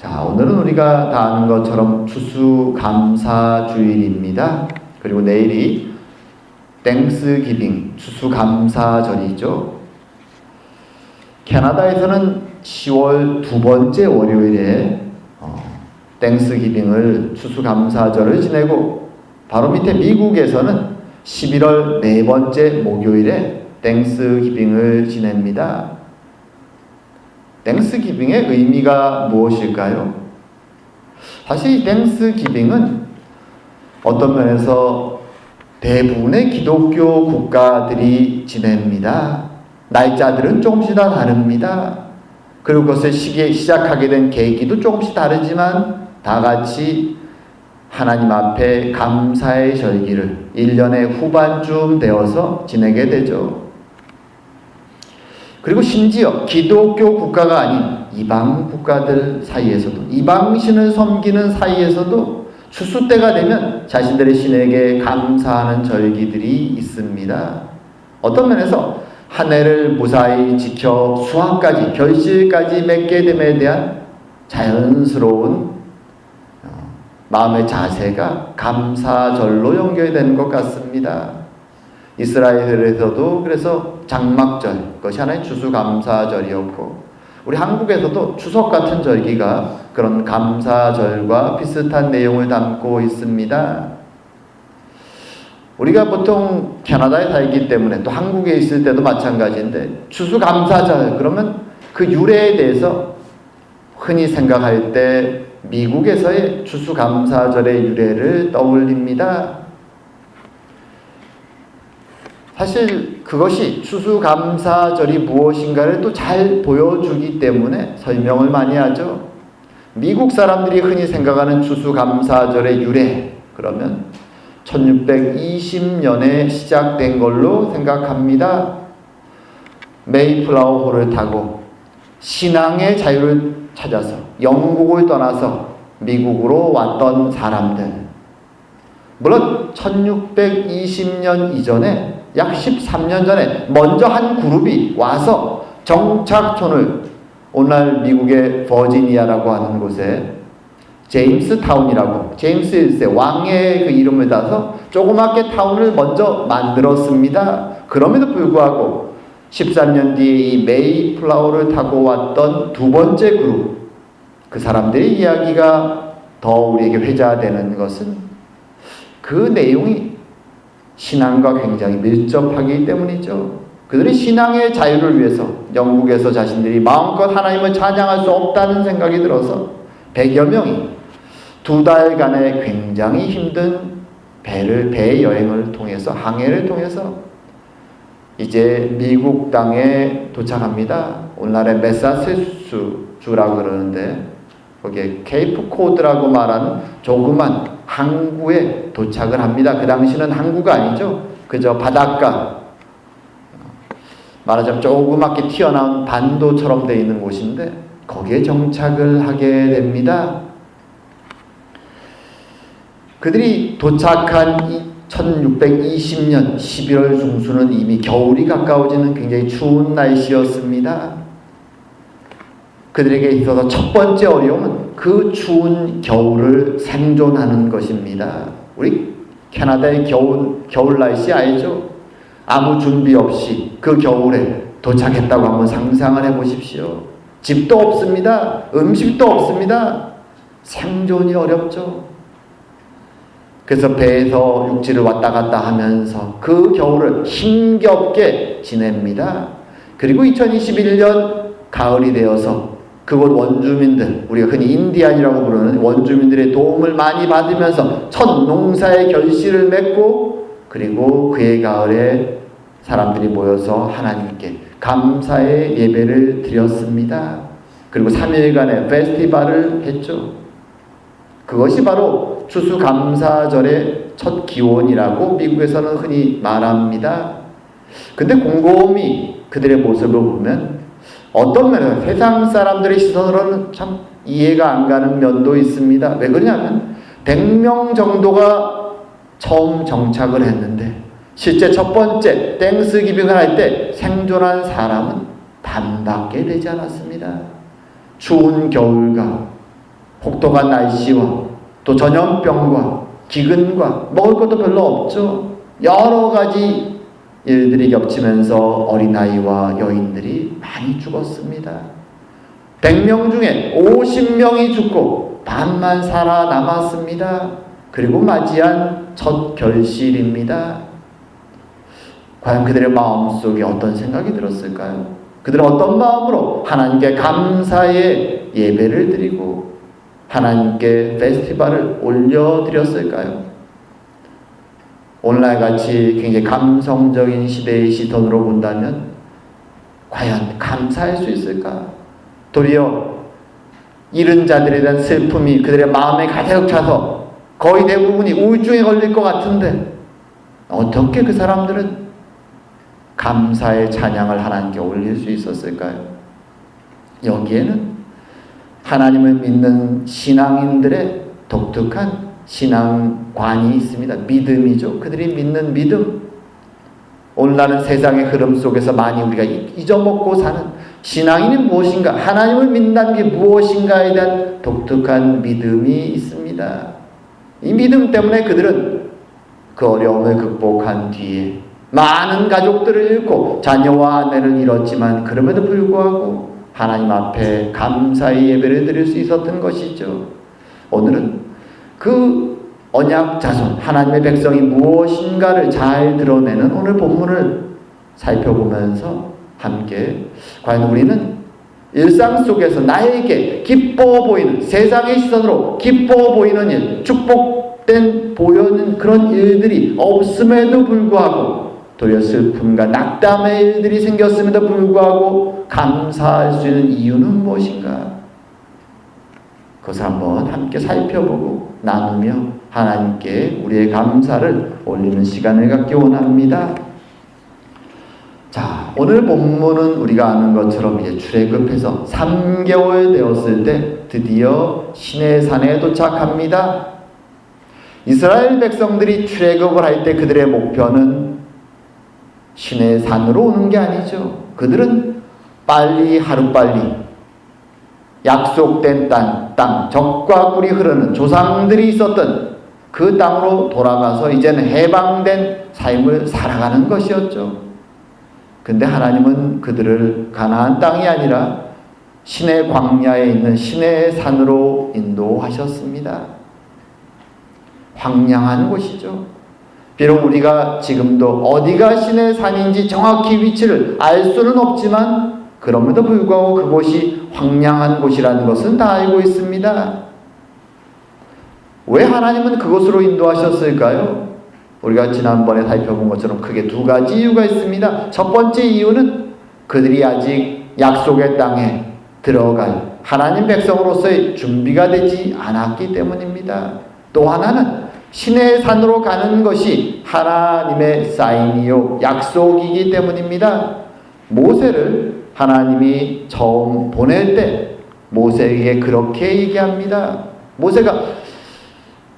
자, 오늘은 우리가 다 아는 것처럼 추수감사주일입니다. 그리고 내일이 땡스기빙, 추수감사절이죠. 캐나다에서는 10월 두 번째 월요일에 어, 땡스기빙을 추수감사절을 지내고 바로 밑에 미국에서는 11월 네 번째 목요일에 땡스기빙을 지냅니다. 땡스 기빙의 의미가 무엇일까요? 사실 땡스 기빙은 어떤 면에서 대부분의 기독교 국가들이 지냅니다. 날짜들은 조금씩 다 다릅니다. 그리고 그것을 시기, 시작하게 된 계기도 조금씩 다르지만 다 같이 하나님 앞에 감사의 절기를 1년의 후반쯤 되어서 지내게 되죠. 그리고 심지어 기독교 국가가 아닌 이방 국가들 사이에서도 이방 신을 섬기는 사이에서도 추수 때가 되면 자신들의 신에게 감사하는 절기들이 있습니다. 어떤 면에서 한 해를 무사히 지켜 수학까지 결실까지 맺게 됨에 대한 자연스러운 어, 마음의 자세가 감사절로 연결되는 것 같습니다. 이스라엘에서도 그래서 장막절, 그것이 하나의 추수감사절이었고, 우리 한국에서도 추석 같은 절기가 그런 감사절과 비슷한 내용을 담고 있습니다. 우리가 보통 캐나다에 살기 때문에 또 한국에 있을 때도 마찬가지인데 추수감사절 그러면 그 유래에 대해서 흔히 생각할 때 미국에서의 추수감사절의 유래를 떠올립니다. 사실 그것이 추수감사절이 무엇인가를 또 잘 보여주기 때문에 설명을 많이 하죠. 미국 사람들이 흔히 생각하는 추수감사절의 유래 그러면 1620년에 시작된 걸로 생각합니다. 메이플라워 호를 타고 신앙의 자유를 찾아서 영국을 떠나서 미국으로 왔던 사람들. 물론 1620년 이전에 약 13년 전에 먼저 한 그룹이 와서 정착촌을 오늘 미국의 버지니아라고 하는 곳에 제임스 타운이라고 제임스 1세 왕의 그 이름을 따서 조그맣게 타운을 먼저 만들었습니다. 그럼에도 불구하고 13년 뒤에 이 메이플라워를 타고 왔던 두 번째 그룹 그 사람들의 이야기가 더 우리에게 회자되는 것은 그 내용이 신앙과 굉장히 밀접하기 때문이죠. 그들이 신앙의 자유를 위해서 영국에서 자신들이 마음껏 하나님을 찬양할 수 없다는 생각이 들어서 100여 명이 두 달간의 굉장히 힘든 배를 배 여행을 통해서 항해를 통해서 이제 미국 땅에 도착합니다. 오늘날의 메사추세츠 주라고 그러는데 거기에 케이프 코드라고 말하는 조그만 항구에 도착을 합니다. 그 당시는 항구가 아니죠. 그저 바닷가 말하자면 조그맣게 튀어나온 반도처럼 되어 있는 곳인데 거기에 정착을 하게 됩니다. 그들이 도착한 1620년 11월 중순은 이미 겨울이 가까워지는 굉장히 추운 날씨였습니다. 그들에게 있어서 첫 번째 어려움은 그 추운 겨울을 생존하는 것입니다. 우리 캐나다의 겨울, 겨울 날씨 알죠? 아무 준비 없이 그 겨울에 도착했다고 한번 상상을 해 보십시오. 집도 없습니다. 음식도 없습니다. 생존이 어렵죠. 그래서 배에서 육지를 왔다 갔다 하면서 그 겨울을 힘겹게 지냅니다. 그리고 2021년 가을이 되어서 그곳 원주민들, 우리가 흔히 인디안이라고 부르는 원주민들의 도움을 많이 받으면서 첫 농사의 결실을 맺고 그리고 그의 가을에 사람들이 모여서 하나님께 감사의 예배를 드렸습니다. 그리고 3일간의 페스티벌을 했죠. 그것이 바로 추수감사절의 첫 기원이라고 미국에서는 흔히 말합니다. 근데 곰곰이 그들의 모습을 보면 어떤 면에서 세상 사람들의 시선으로는 참 이해가 안 가는 면도 있습니다. 왜 그러냐면 100명 정도가 처음 정착을 했는데 실제 첫 번째 땡스 기빙을 할 때 생존한 사람은 반밖에 되지 않았습니다. 추운 겨울과 혹독한 날씨와 또 전염병과 기근과 먹을 것도 별로 없죠. 여러 가지 일들이 겹치면서 어린아이와 여인들이 많이 죽었습니다. 100명 중에 50명이 죽고 반만 살아남았습니다. 그리고 맞이한 첫 결실입니다. 과연 그들의 마음속에 어떤 생각이 들었을까요? 그들은 어떤 마음으로 하나님께 감사의 예배를 드리고 하나님께 페스티벌을 올려드렸을까요? 오늘날 같이 굉장히 감성적인 시대의 시선으로 본다면 과연 감사할 수 있을까? 도리어 잃은 자들에 대한 슬픔이 그들의 마음에 가득 차서 거의 대부분이 우울증에 걸릴 것 같은데 어떻게 그 사람들은 감사의 찬양을 하나님께 올릴 수 있었을까요? 여기에는 하나님을 믿는 신앙인들의 독특한 신앙관이 있습니다. 믿음이죠. 그들이 믿는 믿음. 오늘날은 세상의 흐름 속에서 많이 우리가 잊어먹고 사는 신앙인이 무엇인가, 하나님을 믿는다는 게 무엇인가에 대한 독특한 믿음이 있습니다. 이 믿음 때문에 그들은 그 어려움을 극복한 뒤에 많은 가족들을 잃고 자녀와 아내를 잃었지만 그럼에도 불구하고 하나님 앞에 감사의 예배를 드릴 수 있었던 것이죠. 오늘은 그 언약 자손 하나님의 백성이 무엇인가를 잘 드러내는 오늘 본문을 살펴보면서 함께 과연 우리는 일상 속에서 나에게 기뻐 보이는 세상의 시선으로 기뻐 보이는 일, 축복된 보이는 그런 일들이 없음에도 불구하고 도리어 슬픔과 낙담의 일들이 생겼음에도 불구하고 감사할 수 있는 이유는 무엇인가? 그것을 한번 함께 살펴보고 나누며 하나님께 우리의 감사를 올리는 시간을 갖기 원합니다. 자, 오늘 본문은 우리가 아는 것처럼 이제 출애굽해서 3개월 되었을 때 드디어 신의 산에 도착합니다. 이스라엘 백성들이 출애굽을 할 때 그들의 목표는 신의 산으로 오는 게 아니죠. 그들은 빨리 하루빨리 약속된 땅, 땅, 적과 꿀이 흐르는 조상들이 있었던 그 땅으로 돌아가서 이제는 해방된 삶을 살아가는 것이었죠. 근데 하나님은 그들을 가나안 땅이 아니라 신의 광야에 있는 신의 산으로 인도하셨습니다. 황량한 곳이죠. 비록 우리가 지금도 어디가 신의 산인지 정확히 위치를 알 수는 없지만 그럼에도 불구하고 그곳이 황량한 곳이라는 것은 다 알고 있습니다. 왜 하나님은 그곳으로 인도하셨을까요? 우리가 지난번에 살펴본 것처럼 크게 두 가지 이유가 있습니다. 첫 번째 이유는 그들이 아직 약속의 땅에 들어갈 하나님 백성으로서의 준비가 되지 않았기 때문입니다. 또 하나는 신의 산으로 가는 것이 하나님의 사인이요 약속이기 때문입니다. 모세를 하나님이 처음 보낼 때 모세에게 그렇게 얘기합니다. 모세가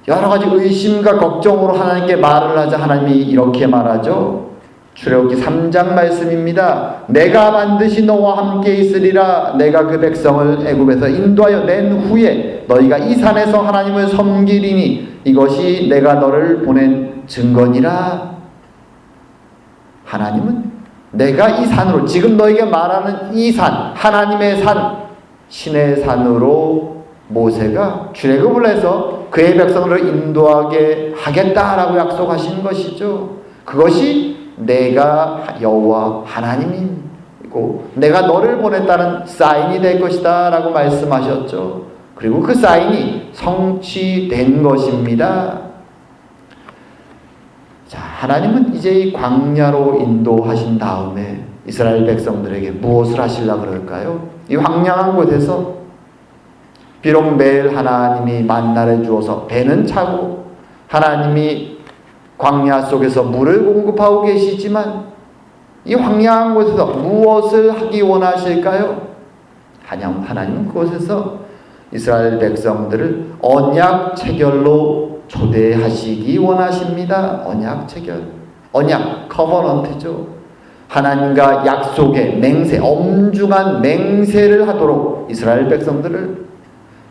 여러 가지 의심과 걱정으로 하나님께 말을 하자 하나님이 이렇게 말하죠. 출애굽기 3장 말씀입니다. 내가 반드시 너와 함께 있으리라. 내가 그 백성을 애굽에서 인도하여 낸 후에 너희가 이 산에서 하나님을 섬기리니 이것이 내가 너를 보낸 증거니라. 하나님은 내가 이 산으로 지금 너에게 말하는 이 산, 하나님의 산, 신의 산으로 모세가 출애굽을 해서 그의 백성을 인도하게 하겠다라고 약속하신 것이죠. 그것이 내가 여호와 하나님이고 내가 너를 보냈다는 사인이 될 것이다라고 말씀하셨죠. 그리고 그 사인이 성취된 것입니다. 자, 하나님은 이제 이 광야로 인도하신 다음에 이스라엘 백성들에게 무엇을 하실라 그럴까요? 이 황량한 곳에서 비록 매일 하나님이 만나를 주어서 배는 차고 하나님이 광야 속에서 물을 공급하고 계시지만 이 황량한 곳에서 무엇을 하기 원하실까요? 하나님은 그곳에서 이스라엘 백성들을 언약 체결로 초대하시기 원하십니다. 언약 체결. 언약, 커버넌트죠. 하나님과 약속의 맹세, 엄중한 맹세를 하도록 이스라엘 백성들을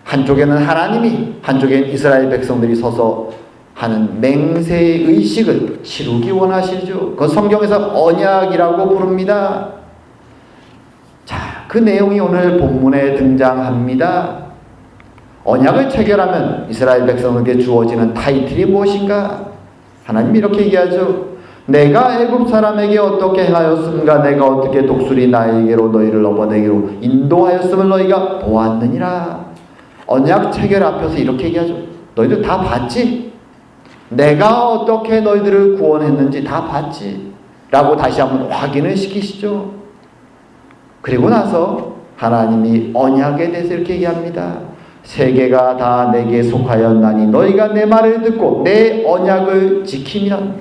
한쪽에는 하나님이 한쪽엔 이스라엘 백성들이 서서 하는 맹세의 의식을 치르기 원하시죠. 그 성경에서 언약이라고 부릅니다. 자, 그 내용이 오늘 본문에 등장합니다. 언약을 체결하면 이스라엘 백성에게 주어지는 타이틀이 무엇인가? 하나님 이렇게 얘기하죠. 내가 애굽 사람에게 어떻게 행하였음가 내가 어떻게 독수리 나에게로 너희를 넘어내기로 인도하였음을 너희가 보았느니라. 언약 체결 앞에서 이렇게 얘기하죠. 너희들 다 봤지? 내가 어떻게 너희들을 구원했는지 다 봤지? 라고 다시 한번 확인을 시키시죠. 그리고 나서 하나님이 언약에 대해서 이렇게 얘기합니다. 세계가 다 내게 속하였나니 너희가 내 말을 듣고 내 언약을 지키면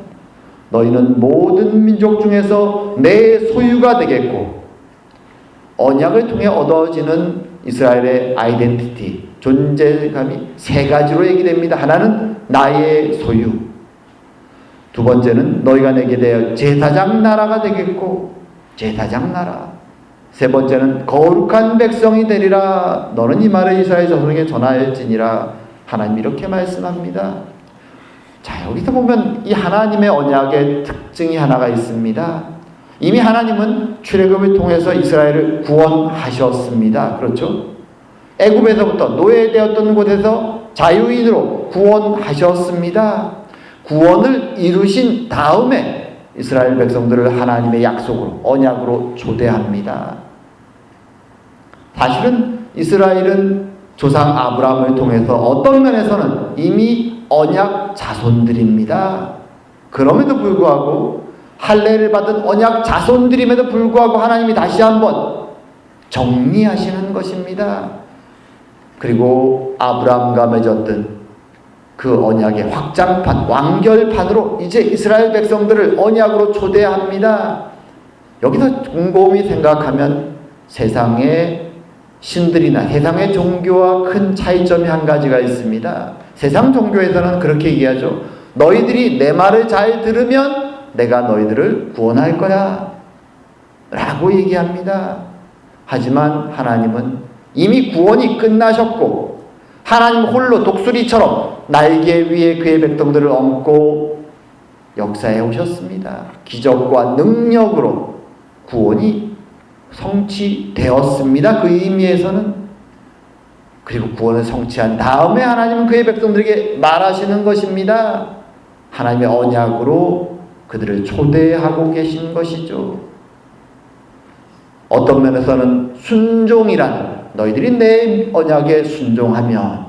너희는 모든 민족 중에서 내 소유가 되겠고 언약을 통해 얻어지는 이스라엘의 아이덴티티, 존재감이 세 가지로 얘기됩니다. 하나는 나의 소유. 두 번째는 너희가 내게 대하여 제사장 나라가 되겠고 제사장 나라. 세 번째는 거룩한 백성이 되리라. 너는 이 말을 이스라엘 자손에게 전하였지니라. 하나님 이렇게 말씀합니다. 자, 여기서 보면 이 하나님의 언약의 특징이 하나가 있습니다. 이미 하나님은 출애굽을 통해서 이스라엘을 구원하셨습니다. 그렇죠? 애굽에서부터 노예되었던 곳에서 자유인으로 구원하셨습니다. 구원을 이루신 다음에 이스라엘 백성들을 하나님의 약속으로 언약으로 초대합니다. 사실은 이스라엘은 조상 아브라함을 통해서 어떤 면에서는 이미 언약 자손들입니다. 그럼에도 불구하고 할례를 받은 언약 자손들임에도 불구하고 하나님이 다시 한번 정리하시는 것입니다. 그리고 아브라함과 맺었던 그 언약의 확장판, 완결판으로 이제 이스라엘 백성들을 언약으로 초대합니다. 여기서 곰곰이 생각하면 세상의 신들이나 세상의 종교와 큰 차이점이 한 가지가 있습니다. 세상 종교에서는 그렇게 얘기하죠. 너희들이 내 말을 잘 들으면 내가 너희들을 구원할 거야. 라고 얘기합니다. 하지만 하나님은 이미 구원이 끝나셨고, 하나님 홀로 독수리처럼 날개 위에 그의 백성들을 얹고 역사에 오셨습니다. 기적과 능력으로 구원이 성취되었습니다. 그 의미에서는 그리고 구원을 성취한 다음에 하나님은 그의 백성들에게 말하시는 것입니다. 하나님의 언약으로 그들을 초대하고 계신 것이죠. 어떤 면에서는 순종이란 너희들이 내 언약에 순종하면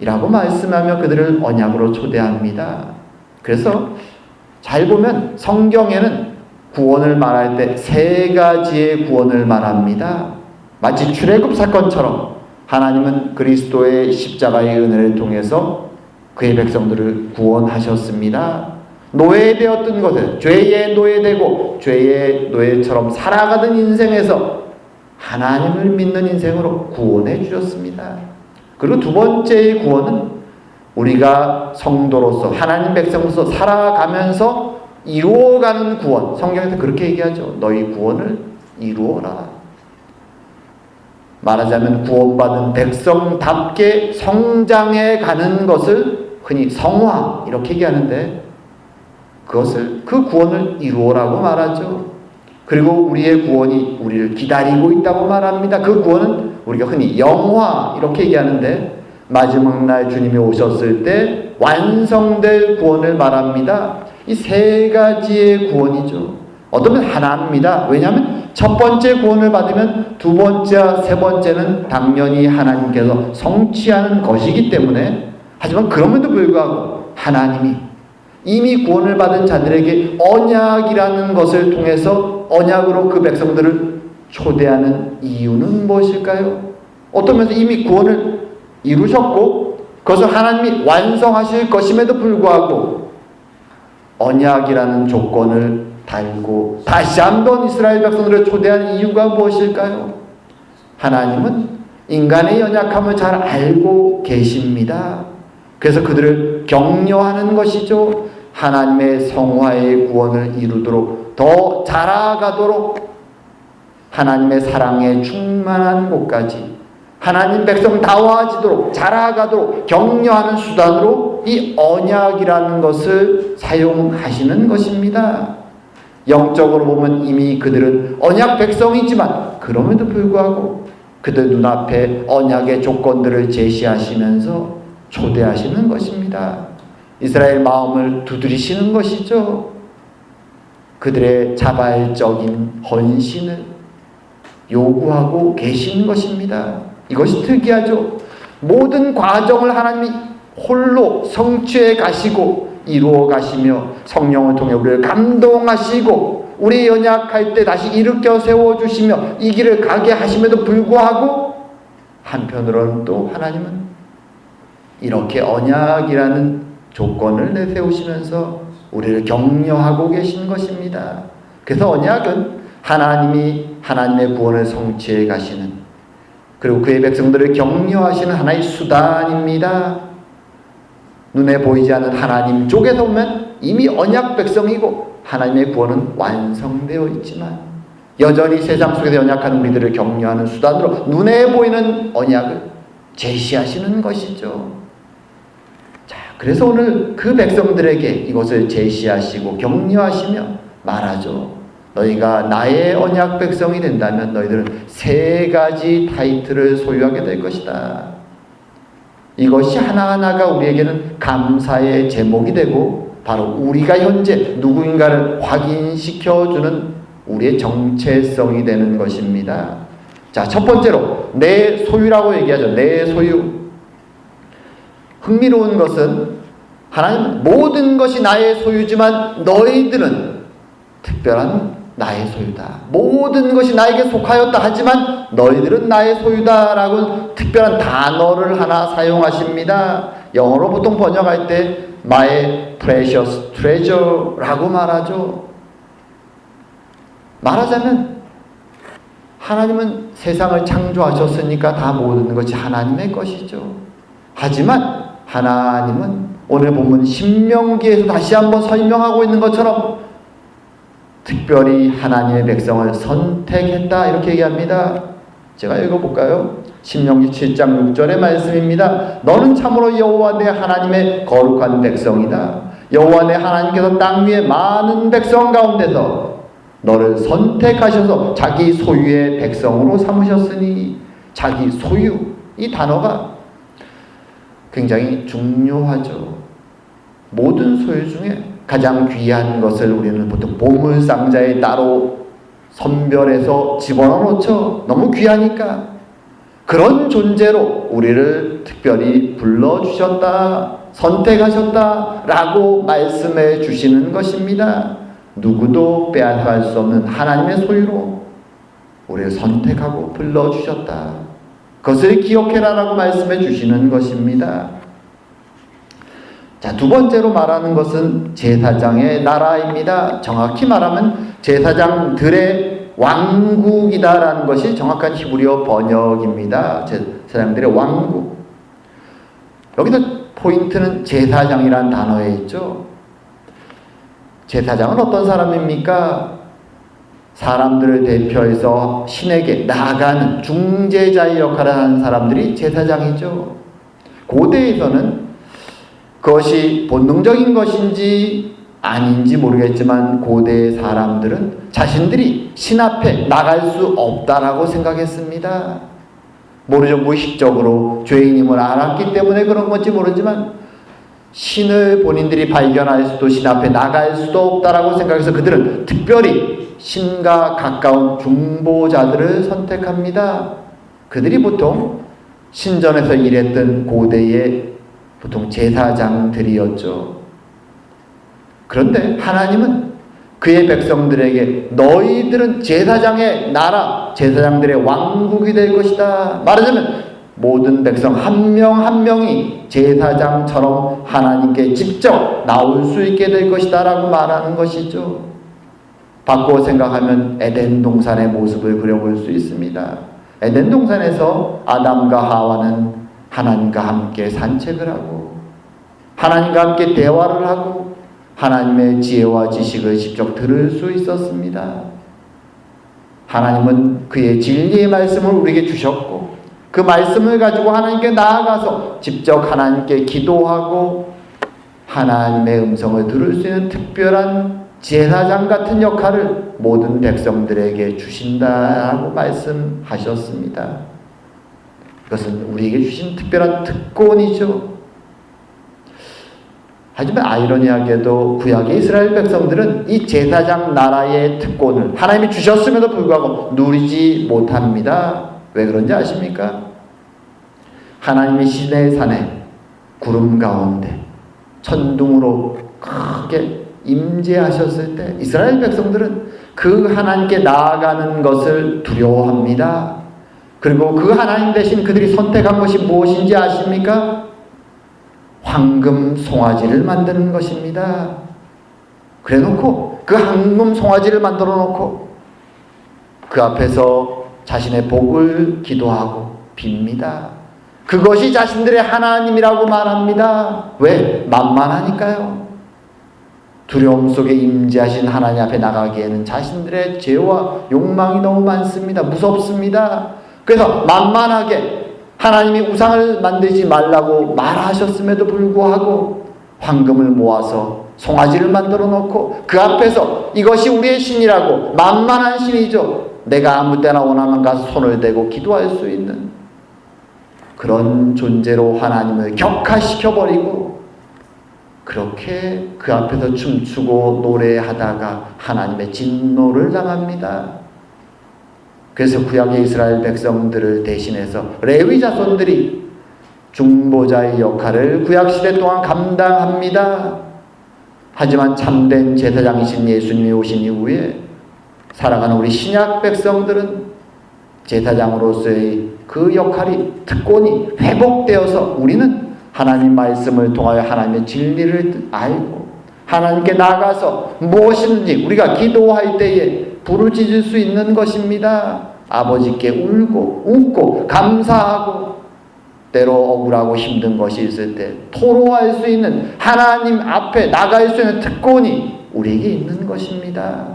이라고 말씀하며 그들을 언약으로 초대합니다. 그래서 잘 보면 성경에는 구원을 말할 때 세 가지의 구원을 말합니다. 마치 출애굽 사건처럼 하나님은 그리스도의 십자가의 은혜를 통해서 그의 백성들을 구원하셨습니다. 노예되었던 것에 죄의 노예되고 죄의 노예처럼 살아가던 인생에서 하나님을 믿는 인생으로 구원해 주셨습니다. 그리고 두 번째의 구원은 우리가 성도로서 하나님 백성으로서 살아가면서 이루어가는 구원. 성경에서 그렇게 얘기하죠. 너희 구원을 이루어라. 말하자면 구원받은 백성답게 성장해 가는 것을 흔히 성화 이렇게 얘기하는데 그것을 그 구원을 이루어라고 말하죠. 그리고 우리의 구원이 우리를 기다리고 있다고 말합니다. 그 구원은 우리가 흔히 영화 이렇게 얘기하는데 마지막 날 주님이 오셨을 때 완성될 구원을 말합니다. 이 세 가지의 구원이죠. 어쩌면 하나입니다. 왜냐하면 첫 번째 구원을 받으면 두 번째, 세 번째는 당연히 하나님께서 성취하는 것이기 때문에 하지만 그럼에도 불구하고 하나님이 이미 구원을 받은 자들에게 언약이라는 것을 통해서 언약으로 그 백성들을 초대하는 이유는 무엇일까요? 어떤 면에서 이미 구원을 이루셨고 그것을 하나님이 완성하실 것임에도 불구하고 언약이라는 조건을 달고 다시 한번 이스라엘 백성들을 초대한 이유가 무엇일까요? 하나님은 인간의 연약함을 잘 알고 계십니다. 그래서 그들을 격려하는 것이죠. 하나님의 성화의 구원을 이루도록 더 자라가도록 하나님의 사랑에 충만한 곳까지 하나님 백성 다워지도록 자라가도록 격려하는 수단으로 이 언약이라는 것을 사용하시는 것입니다. 영적으로 보면 이미 그들은 언약 백성이지만 그럼에도 불구하고 그들 눈앞에 언약의 조건들을 제시하시면서 초대하시는 것입니다. 이스라엘 마음을 두드리시는 것이죠. 그들의 자발적인 헌신을 요구하고 계신 것입니다. 이것이 특이하죠. 모든 과정을 하나님이 홀로 성취해 가시고 이루어 가시며 성령을 통해 우리를 감동하시고 우리 연약할 때 다시 일으켜 세워 주시며 이 길을 가게 하심에도 불구하고 한편으로는 또 하나님은 이렇게 언약이라는 조건을 내세우시면서 우리를 격려하고 계신 것입니다. 그래서 언약은 하나님이 하나님의 구원을 성취해 가시는 그리고 그의 백성들을 격려하시는 하나의 수단입니다. 눈에 보이지 않는 하나님 쪽에서 보면 이미 언약 백성이고 하나님의 구원은 완성되어 있지만 여전히 세상 속에서 연약한 우리들을 격려하는 수단으로 눈에 보이는 언약을 제시하시는 것이죠. 자, 그래서 오늘 그 백성들에게 이것을 제시하시고 격려하시며 말하죠. 너희가 나의 언약 백성이 된다면 너희들은 세 가지 타이틀을 소유하게 될 것이다. 이것이 하나하나가 우리에게는 감사의 제목이 되고 바로 우리가 현재 누구인가를 확인시켜주는 우리의 정체성이 되는 것입니다. 자, 첫 번째로 내 소유라고 얘기하죠. 내 소유. 흥미로운 것은 하나님 모든 것이 나의 소유지만 너희들은 특별한 나의 소유다. 모든 것이 나에게 속하였다 하지만 너희들은 나의 소유다라고 특별한 단어를 하나 사용하십니다. 영어로 보통 번역할 때 my precious treasure라고 말하죠. 말하자면 하나님은 세상을 창조하셨으니까 다 모든 것이 하나님의 것이죠. 하지만 하나님은 오늘 본문 신명기에서 다시 한번 설명하고 있는 것처럼 특별히 하나님의 백성을 선택했다 이렇게 얘기합니다. 제가 읽어볼까요? 신명기 7장 6절의 말씀입니다. 너는 참으로 여호와 내 하나님의 거룩한 백성이다. 여호와 내 하나님께서 땅 위에 많은 백성 가운데서 너를 선택하셔서 자기 소유의 백성으로 삼으셨으니 자기 소유 이 단어가 굉장히 중요하죠. 모든 소유 중에 가장 귀한 것을 우리는 보통 보물 상자에 따로 선별해서 집어넣어 놓죠. 너무 귀하니까. 그런 존재로 우리를 특별히 불러주셨다, 선택하셨다, 라고 말씀해 주시는 것입니다. 누구도 빼앗아갈 수 없는 하나님의 소유로 우리를 선택하고 불러주셨다. 그것을 기억해라라고 말씀해 주시는 것입니다. 자, 두 번째로 말하는 것은 제사장의 나라입니다. 정확히 말하면 제사장들의 왕국이다라는 것이 정확한 히브리어 번역입니다. 제사장들의 왕국. 여기서 포인트는 제사장이라는 단어에 있죠. 제사장은 어떤 사람입니까? 사람들을 대표해서 신에게 나아가는 중재자의 역할을 하는 사람들이 제사장이죠. 고대에서는 그것이 본능적인 것인지 아닌지 모르겠지만 고대 사람들은 자신들이 신 앞에 나갈 수 없다라고 생각했습니다. 모르죠. 무의식적으로 죄인임을 알았기 때문에 그런 건지 모르지만 신을 본인들이 발견할 수도 신 앞에 나갈 수도 없다라고 생각해서 그들은 특별히 신과 가까운 중보자들을 선택합니다. 그들이 보통 신전에서 일했던 고대의 보통 제사장들이었죠. 그런데 하나님은 그의 백성들에게 너희들은 제사장의 나라, 제사장들의 왕국이 될 것이다. 말하자면 모든 백성 한명한 명이 제사장처럼 하나님께 직접 나올 수 있게 될 것이다. 라고 말하는 것이죠. 바꾸어 생각하면 에덴 동산의 모습을 그려볼 수 있습니다. 에덴 동산에서 아담과 하와는 하나님과 함께 산책을 하고 하나님과 함께 대화를 하고 하나님의 지혜와 지식을 직접 들을 수 있었습니다. 하나님은 그의 진리의 말씀을 우리에게 주셨고 그 말씀을 가지고 하나님께 나아가서 직접 하나님께 기도하고 하나님의 음성을 들을 수 있는 특별한 제사장 같은 역할을 모든 백성들에게 주신다고 말씀하셨습니다. 그것은 우리에게 주신 특별한 특권이죠. 하지만 아이러니하게도 구약의 이스라엘 백성들은 이 제사장 나라의 특권을 하나님이 주셨음에도 불구하고 누리지 못합니다. 왜 그런지 아십니까? 하나님이 시내 산에 구름 가운데 천둥으로 크게 임재하셨을 때 이스라엘 백성들은 그 하나님께 나아가는 것을 두려워합니다. 그리고 그 하나님 대신 그들이 선택한 것이 무엇인지 아십니까? 황금 송아지를 만드는 것입니다. 그래 놓고 그 황금 송아지를 만들어 놓고 그 앞에서 자신의 복을 기도하고 빕니다. 그것이 자신들의 하나님이라고 말합니다. 왜? 만만하니까요. 두려움 속에 임재하신 하나님 앞에 나가기에는 자신들의 죄와 욕망이 너무 많습니다. 무섭습니다. 그래서 만만하게 하나님이 우상을 만들지 말라고 말하셨음에도 불구하고 황금을 모아서 송아지를 만들어 놓고 그 앞에서 이것이 우리의 신이라고 만만한 신이죠. 내가 아무 때나 원하면 가서 손을 대고 기도할 수 있는 그런 존재로 하나님을 격화시켜 버리고 그렇게 그 앞에서 춤추고 노래하다가 하나님의 진노를 당합니다. 그래서 구약의 이스라엘 백성들을 대신해서 레위 자손들이 중보자의 역할을 구약 시대 동안 감당합니다. 하지만 참된 제사장이신 예수님이 오신 이후에 살아가는 우리 신약 백성들은 제사장으로서의 그 역할이 특권이 회복되어서 우리는 하나님 말씀을 통하여 하나님의 진리를 알고 하나님께 나가서 무엇이든지 우리가 기도할 때에 부르짖을 수 있는 것입니다. 아버지께 울고 웃고 감사하고 때로 억울하고 힘든 것이 있을 때 토로할 수 있는 하나님 앞에 나갈 수 있는 특권이 우리에게 있는 것입니다.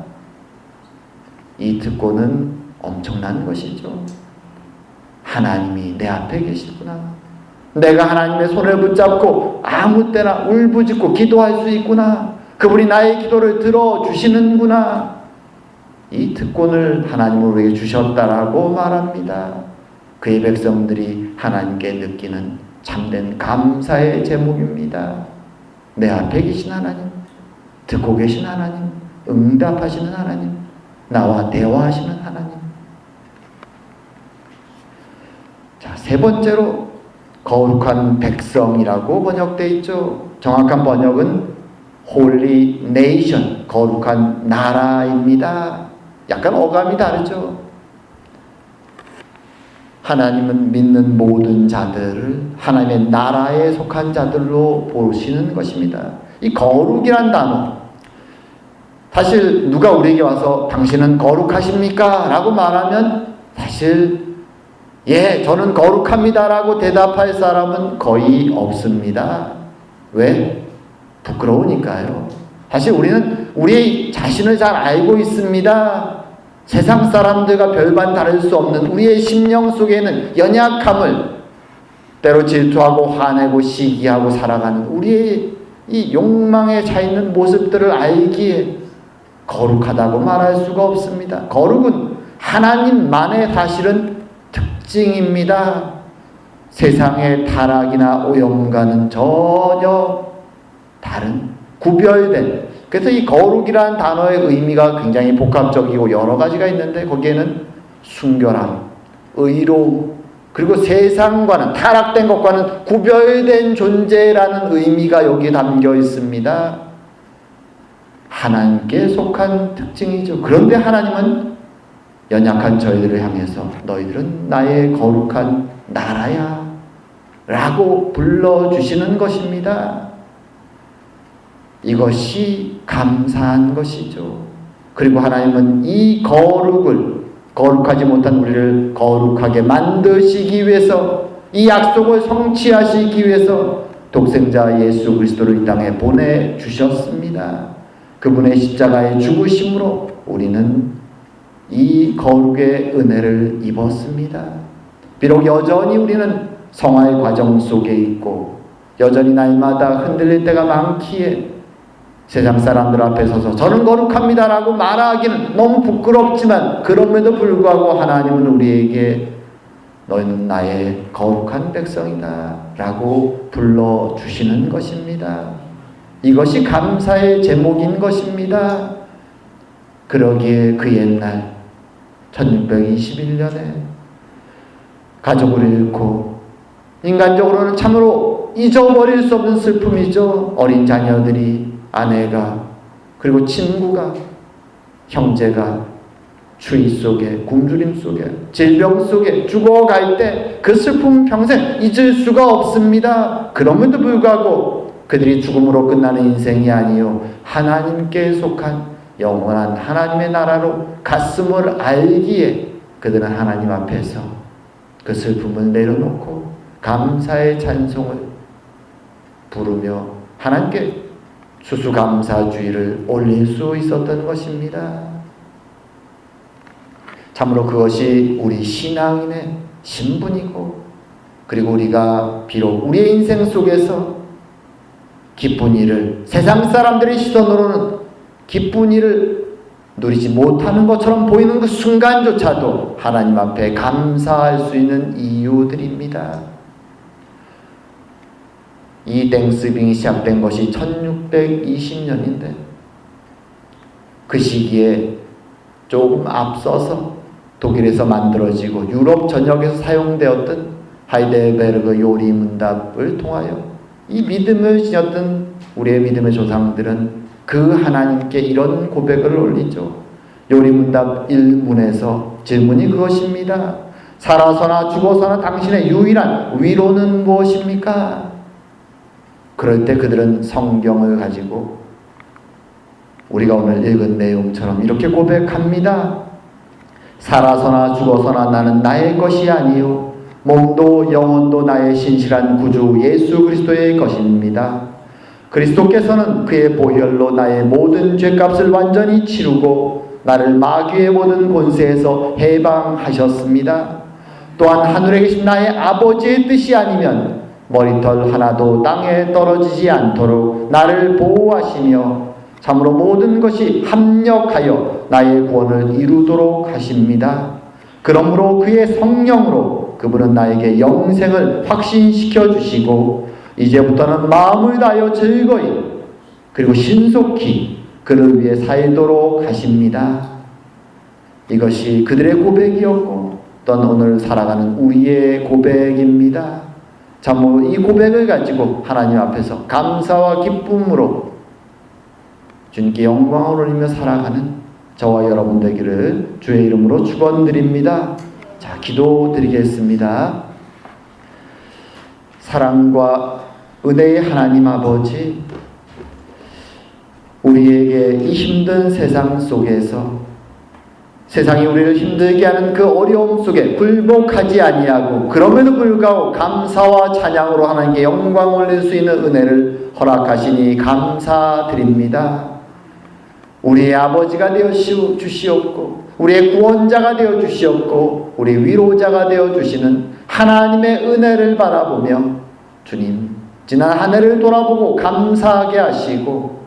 이 특권은 엄청난 것이죠. 하나님이 내 앞에 계시구나. 내가 하나님의 손을 붙잡고 아무 때나 울부짖고 기도할 수 있구나. 그분이 나의 기도를 들어주시는구나. 이 특권을 하나님은 우리에게 주셨다라고 말합니다. 그의 백성들이 하나님께 느끼는 참된 감사의 제목입니다. 내 앞에 계신 하나님, 듣고 계신 하나님, 응답하시는 하나님, 나와 대화하시는 하나님. 자, 세 번째로 거룩한 백성이라고 번역되어 있죠. 정확한 번역은 Holy Nation, 거룩한 나라입니다. 약간 어감이 다르죠. 하나님은 믿는 모든 자들을 하나님의 나라에 속한 자들로 보시는 것입니다. 이 거룩이란 단어. 사실 누가 우리에게 와서 당신은 거룩하십니까? 라고 말하면 사실 예, 저는 거룩합니다. 라고 대답할 사람은 거의 없습니다. 왜? 부끄러우니까요. 사실 우리는 우리 자신을 잘 알고 있습니다. 세상 사람들과 별반 다를 수 없는 우리의 심령 속에는 연약함을 때로 질투하고 화내고 시기하고 살아가는 우리의 이 욕망에 차 있는 모습들을 알기에 거룩하다고 말할 수가 없습니다. 거룩은 하나님만의 사실은 특징입니다. 세상의 타락이나 오염과는 전혀 다른 구별된 그래서 이 거룩이라는 단어의 의미가 굉장히 복합적이고 여러 가지가 있는데 거기에는 순결함, 의로 그리고 세상과는 타락된 것과는 구별된 존재라는 의미가 여기 담겨 있습니다. 하나님께 속한 특징이죠. 그런데 하나님은 연약한 저희들을 향해서 너희들은 나의 거룩한 나라야 라고 불러주시는 것입니다. 이것이 감사한 것이죠. 그리고 하나님은 이 거룩을 거룩하지 못한 우리를 거룩하게 만드시기 위해서 이 약속을 성취하시기 위해서 독생자 예수 그리스도를 이 땅에 보내 주셨습니다. 그분의 십자가의 죽으심으로 우리는 이 거룩의 은혜를 입었습니다. 비록 여전히 우리는 성화의 과정 속에 있고 여전히 날마다 흔들릴 때가 많기에 세상 사람들 앞에 서서 저는 거룩합니다라고 말하기는 너무 부끄럽지만 그럼에도 불구하고 하나님은 우리에게 너희는 나의 거룩한 백성이다 라고 불러주시는 것입니다. 이것이 감사의 제목인 것입니다. 그러기에 그 옛날 1621년에 가족을 잃고 인간적으로는 참으로 잊어버릴 수 없는 슬픔이죠. 어린 자녀들이 아내가 그리고 친구가 형제가 추위 속에 굶주림 속에 질병 속에 죽어갈 때 그 슬픔 평생 잊을 수가 없습니다. 그럼에도 불구하고 그들이 죽음으로 끝나는 인생이 아니요 하나님께 속한 영원한 하나님의 나라로 갔음을 알기에 그들은 하나님 앞에서 그 슬픔을 내려놓고 감사의 찬송을 부르며 하나님께 수수감사주의를 올릴 수 있었던 것입니다. 참으로 그것이 우리 신앙인의 신분이고 그리고 우리가 비록 우리의 인생 속에서 기쁜 일을 세상 사람들의 시선으로는 기쁜 일을 누리지 못하는 것처럼 보이는 그 순간조차도 하나님 앞에 감사할 수 있는 이유들입니다. 이 땡스빙이 시작된 것이 1620년인데 그 시기에 조금 앞서서 독일에서 만들어지고 유럽 전역에서 사용되었던 하이델베르그 요리 문답을 통하여 이 믿음을 지녔던 우리의 믿음의 조상들은 그 하나님께 이런 고백을 올리죠. 요리 문답 1문에서 질문이 그것입니다. 살아서나 죽어서나 당신의 유일한 위로는 무엇입니까? 그럴 때 그들은 성경을 가지고 우리가 오늘 읽은 내용처럼 이렇게 고백합니다. 살아서나 죽어서나 나는 나의 것이 아니요 몸도 영혼도 나의 신실한 구주 예수 그리스도의 것입니다. 그리스도께서는 그의 보혈로 나의 모든 죄값을 완전히 치르고 나를 마귀의 모든 권세에서 해방하셨습니다. 또한 하늘에 계신 나의 아버지의 뜻이 아니면 머리털 하나도 땅에 떨어지지 않도록 나를 보호하시며 참으로 모든 것이 합력하여 나의 구원을 이루도록 하십니다. 그러므로 그의 성령으로 그분은 나에게 영생을 확신시켜 주시고 이제부터는 마음을 다하여 즐거이 그리고 신속히 그를 위해 살도록 하십니다. 이것이 그들의 고백이었고 또한 오늘 살아가는 우리의 고백입니다. 참으로 이 고백을 가지고 하나님 앞에서 감사와 기쁨으로 주님께 영광을 올리며 살아가는 저와 여러분 되기를 주의 이름으로 축원드립니다. 자, 기도드리겠습니다. 사랑과 은혜의 하나님 아버지 우리에게 이 힘든 세상 속에서 세상이 우리를 힘들게 하는 그 어려움 속에 굴복하지 아니하고 그럼에도 불구하고 감사와 찬양으로 하나님께 영광 올릴 수 있는 은혜를 허락하시니 감사드립니다. 우리의 아버지가 되어 주시옵고 우리의 구원자가 되어 주시옵고 우리 위로자가 되어 주시는 하나님의 은혜를 바라보며 주님 지난 한 해를 돌아보고 감사하게 하시고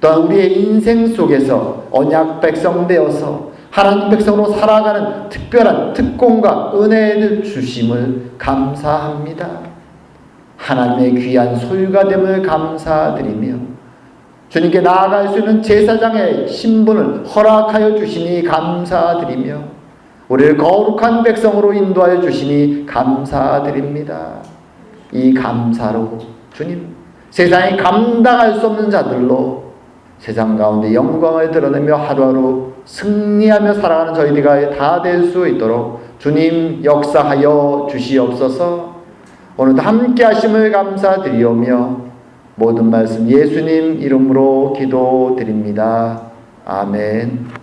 또한 우리의 인생 속에서 언약 백성 되어서 하나님 백성으로 살아가는 특별한 특권과 은혜를 주심을 감사합니다. 하나님의 귀한 소유가 됨을 감사드리며 주님께 나아갈 수 있는 제사장의 신분을 허락하여 주시니 감사드리며 우리를 거룩한 백성으로 인도하여 주시니 감사드립니다. 이 감사로 주님 세상에 감당할 수 없는 자들로 세상 가운데 영광을 드러내며 하루하루 승리하며 살아가는 저희들이 다될 수 있도록 주님 역사하여 주시옵소서 오늘도 함께 하심을 감사드리오며 모든 말씀 예수님 이름으로 기도드립니다. 아멘.